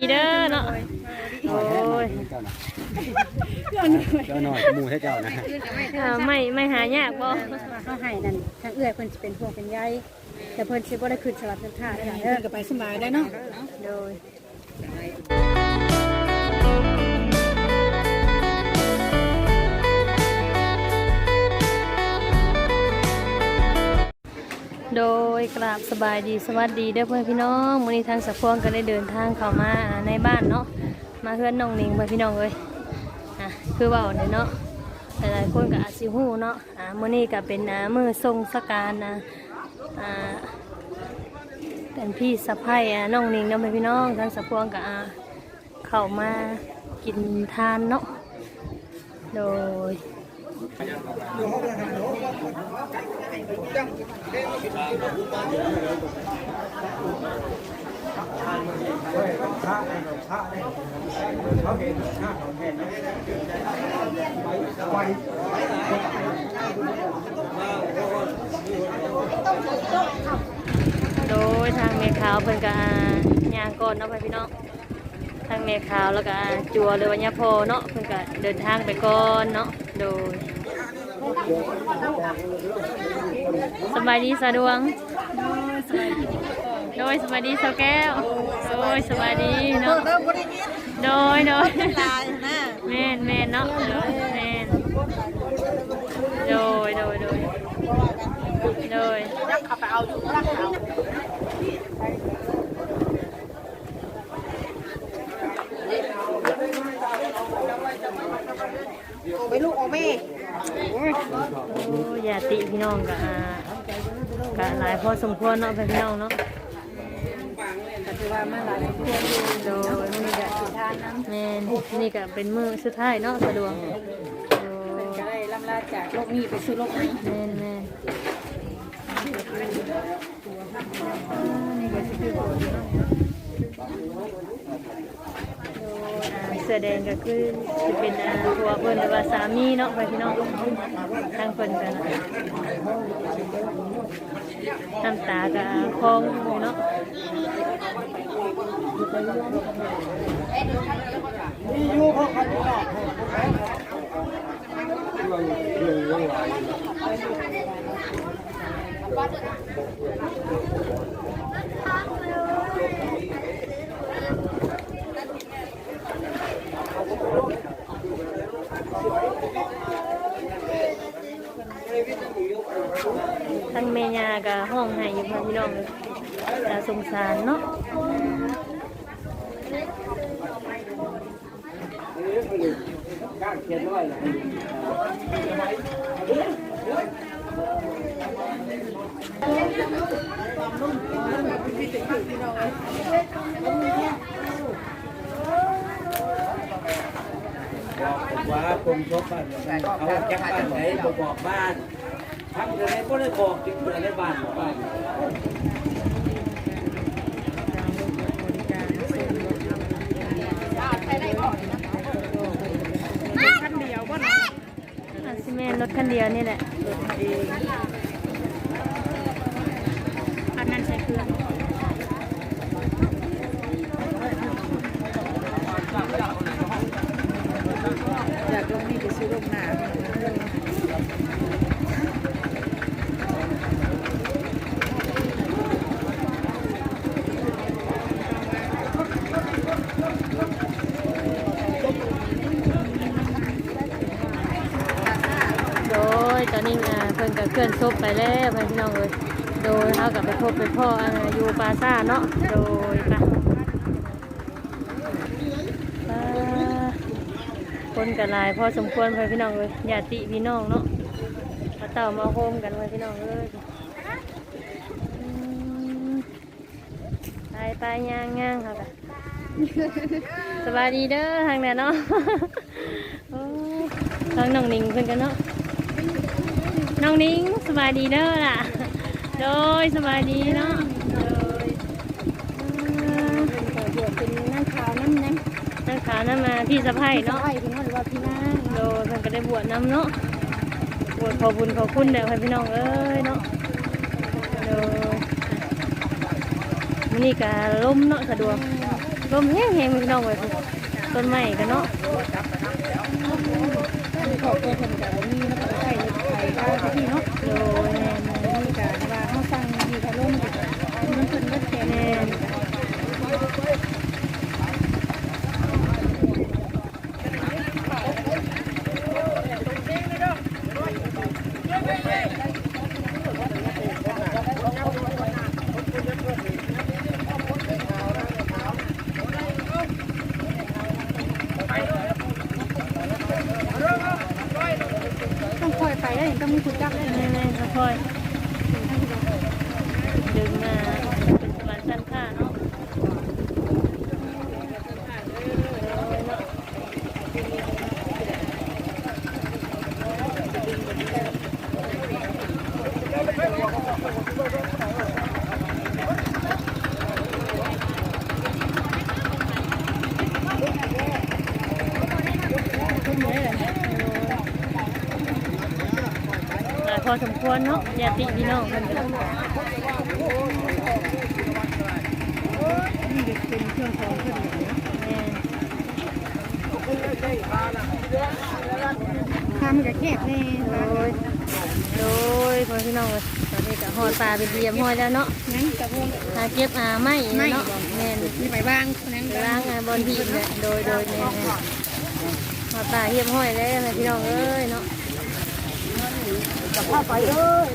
ดีเด้อเนาะโอ้ยเจ้าน่ะเจ้าหน่อยหมูให้เจ้านะอ่าไม่ไม่หายากบ่เขาให้นั่นทางเอื้อยเพิ่นสิเป็นพวงเป็นใยแต่เพิ่นสิบ่ได้ขึ้นสลับสันท่าได้หลายเด้อก็ไปสบายได้เนาะโดย ยกราบสบายดีสวัสดีเด้อเพื่อนพี่น้องมื้อนี้ทางสะพวงก็ได้เดินทางเข้ามาในบ้านเนาะมาเฮือนน้องนิงเพื่อนพี่น้องเอ้ยอะคือเว้าเนี่ยเนาะหลายๆคนก็อาจสิฮู้เนาะอ่ามื้อนี้ก็เป็นอ่ามื้อทรงสการนะอ่าเป็นพี่สะพ้ายอะน้องนิงเน้องพี่น้องทั้งสะพวงกับอาเข้ามากินทานเนาะโดย โดยทางเมขาวเพิ่นกับยางก่อนเนาะพี่น้อง ทางเมขาวแล้วก็จัวหรือว่ายาโพเนาะเพิ่นก็เดินทางไปก่อนเนาะโดยสบายดีสะดวงโดยสบายดีสาวแก้วโดยสบายดีเนาะโดยโดยแม่นแม่นเนาะโดยแม่นโดยโดยโดยโดย ลูกโอเม่โอ้ยาติพี่น้องกับกับหลายพอสมควรเนาะพี่น้องเนาะก็ถือว่ามาหลายคนอยู่โดยนี่ก็ทานน้แม่นนี่ก็เป็นมือสุดท้ายเนาะสะดวกโดำเพิ่ยนก็ได้ล่ำลาจากโลกนี้ไปสู่โลกใหม่แม่นแม่น นี่ก็สิคือตัวเดียว อ่าเสื้อแดงก็คือจะเป็นอ่าผัวเพิ่นหรือว่าสามีเนาะพี่น้องทางเพิ่นกันน้ำตาก็คลองอยู่เนาะงเมยา กับห้องให้อยู่ค่ะพี่น้องเลยน่าสงสารเนาะบอกว่าผมชอบบ้านเขาจักบ้านไหนบอกบ้าน ทำอะไรก็ได้บอกจริงๆในบ้านบอกบ้านซิเมนรถคันเดียวนี่แหละ อันนั้นใช้เครื่อง จากโลกนี้ไปสู่โลกหน้า โดยตอนนี้อ่าเพิ่นกับเคลื่อนศพไปแล้วพี่น้องเลยโดยเขากับไปพบไปพ่อออยู่ปาซ่าเนาะโดยปคนกันลายพอสมควรเพื่อนพี่น้องเลยญาติพี่น้องเนาะมาเต่ามาโฮมกันเพื่อนพี่น้องเลยอืมไปไปย่างย่างค่ะสบายดีเด้อทางนั้นเนาะทางน้องนิงเพิ่นกันเนาะ น้องนิงสบายดีเด้อล่ะ โดยสบายดีเนาะโดยอ่าก็เดี๋ยวเป็นนั่งขาวน้ำนะนักขานั่นมาพี่สะพ้ายเนาะไอ้พี่น้องหรือว่าพี่นางโดยเพิ่นก็ได้บวชน้ำเนาะบวชขอบุญขอคุณเด้อให้พี่น้องเอ้ยเนาะโดยมื้อนี้ก็ล้มเนาะสะดวกลมแห้งแห้งพี่น้องเลยต้นไม้กันเนาะมีครอบครัวเพิ่นก็มีแล้ว ก็ไปไปด้ที่เนาะโดยแม่นนี่ก็ว่าเฮาสั่งอยู่ทะลมก็มันเพิ่นบ่แข็แม่ ยไปได้ต้องมีคุณจับได้แม่แม่ค่อยดึงมาเป็นสวรรค์ชั้นค่าเนาะ พอสมควรเนาะญาติพี่น้องกันกันนี่ก็เป็นเครื่องของเพิ่นเนาะแม่นทำก็แคบแน่โดยโดยพอพี่น้องเอ้ยตอนนี้ก็หอดปลาเป็นเตรียมหอดแล้วเนาะงั้นกระพงหาเก็บอาไม้เนาะแม่นมีไปบ้างนั้นไปล้างงานบอลทีมเนี่ยโดยโดยแม่นหอดปลาเหียบห้อยแล้วนะ พี่น้องเอ้ย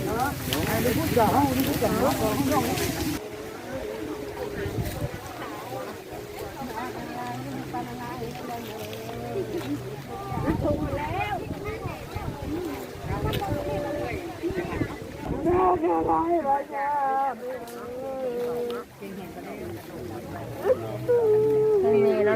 เนาะ ท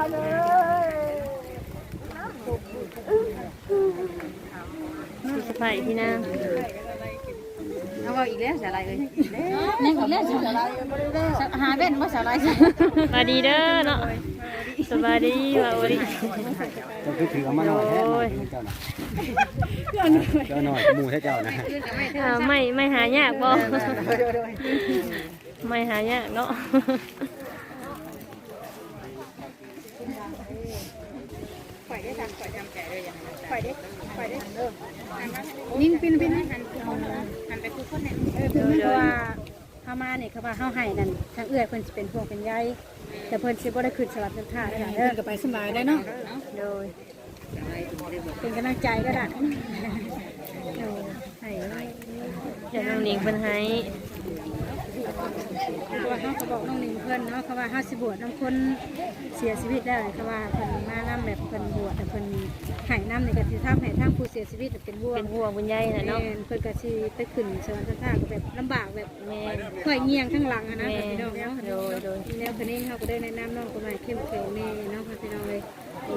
พี่สะใภ้พี่นางเอาอีกแล้วสาลายเลยนี่อีกแล้วสาลายหาเบ็ดบ่สาลายสวัสดีเด้อเนาะสวัสดีว่าโอริก็คือถือเอามาหน่อยแท้หน่อยเจ้านะเจ้าหน่อยหมูให้เจ้านะอ่าไม่ไม่หายากบ่ไม่หายากเนาะ นิ่งเป็นเป็นหันหันไปคือคนนั้นเออคือเพราะว่าเฮามาเนี่ยเขาว่าเฮาให้นั่นทางเอื้อยเพิ่นสิเป็นพวกเป็นใยแต่เพิ่นสิบ่ได้ขึ้นสลับสันท่าได้ล่ะเด้อก็ไปสบายได้เนาะโดยเป็นกำลังใจก็ได้เออให้อยากน้องนิ่งเป็นให้ เพราะว่าเฮาก็บอกน้องนิ่งเพิ่นเนาะเขาว่าเฮาสิบวชน้องคนเสียชีวิตได้เขาว่าเพิ่นมานํแบบเพิ่นบวชแต่เพิ่นให้นํในก็สิทำให้ทางผู้เสียชีวิตเป็นห่วเป็งนห่วงเป็นใยน่ะเนาะแม่นเพิ่นก็สิไปขึ้นสวรรค์สันท่าก็แบบลำบากแบบแม่ค่อยเงียงข้างหลังอะนะแม่พี่น้องเนาะโดยโดยแนวคนนี้เขาก็ได้แนะนำน้องก็มาเข้มแข็งแน่เนาะพี่น้องเลยโอ้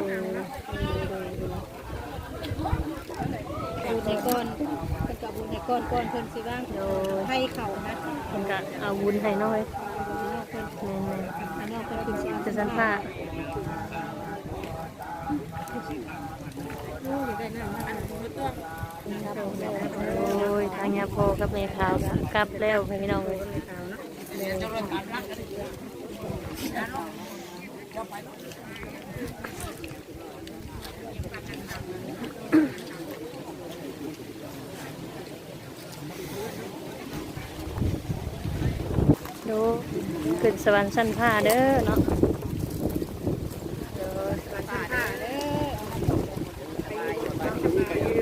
โดยโดย โดยบูในก้อนเพิ่นกับบูในก้อนก้อนเพิ่นสิบ้างโดย ให้เข่านะมันก็เอาวุ้นให้น้อยนอกเพิ่นแม่อันนอกเพิ่นคือสิเอาๆจะสันผ้าโอ้ยได้น้ำอันนั้นบ่ต้องโอ้ยทางยาโพกับแม่ขาวก็กลับแล้วให้พี่น้องเลยดู ขึ้นสวรรค์ชั้นผ้าเด้อเนาะโดย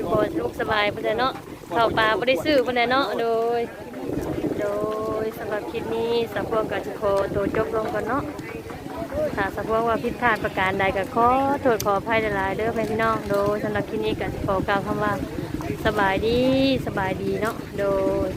พอลูกสบายปานเนาะข้าวปลาบ่ได้ซื้อปานเนาะโดย โดยสำหรับคลิปนี้สัพวงกับจะขอตัวจบลงก่อนเนาะถ้าสัพวงว่าผิดพลาดประการใดก็ขอโทษขออภัยหลายๆเด้อแม่พี่น้องโดยสำหรับคลิปนี้ก็ขอกล่าวคำว่าสบายดีสบายดีเนาะโดย